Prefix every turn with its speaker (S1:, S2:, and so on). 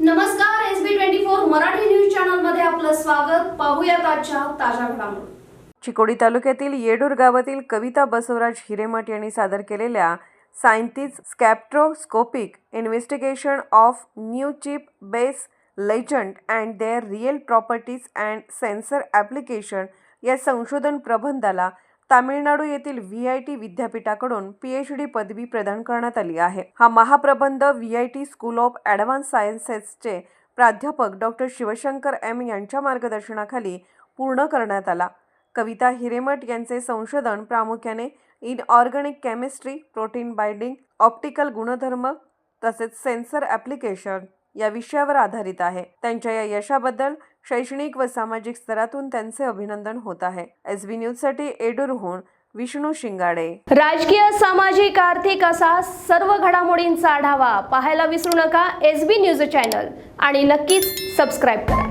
S1: नमस्कार S B twenty four Marathi news चॅनलमध्ये आपलं स्वागत. पाहूया आजच्या ताज्या घडामोडी.
S2: चिकोडी तालुक्यातील येडूर गावातील कविता बसवराज हिरेमठ यांनी सादर केलेल्या synthesis spectroscopic investigation of new Schiff base ligand and their real properties and sensor application या संशोधन प्रबंधाला तामिळनाडू येथील व्ही आय टी विद्यापीठाकडून पी एच डी पदवी प्रदान करण्यात आली आहे. हा महाप्रबंध V I T school of advance सायन्सेसचे प्राध्यापक डॉक्टर शिवशंकर एम यांच्या मार्गदर्शनाखाली पूर्ण करण्यात आला. कविता हिरेमठ यांचे संशोधन प्रामुख्याने inorganic chemistry protein binding optical गुणधर्म तसेच सेन्सर ॲप्लिकेशन या विषयावर आधारित आहे. त्यांच्या या यशाबद्दल शैक्षणिक व सामाजिक स्तरातून त्यांचे अभिनंदन होत आहे. एस बी न्यूजसाठी एडूरहून विष्णू शिंगाडे.
S1: राजकीय सामाजिक आर्थिक असा सर्व घडामोडींचा आढावा पाहायला विसरू नका एस बी न्यूज चॅनल आणि नक्कीच सबस्क्राईब करा.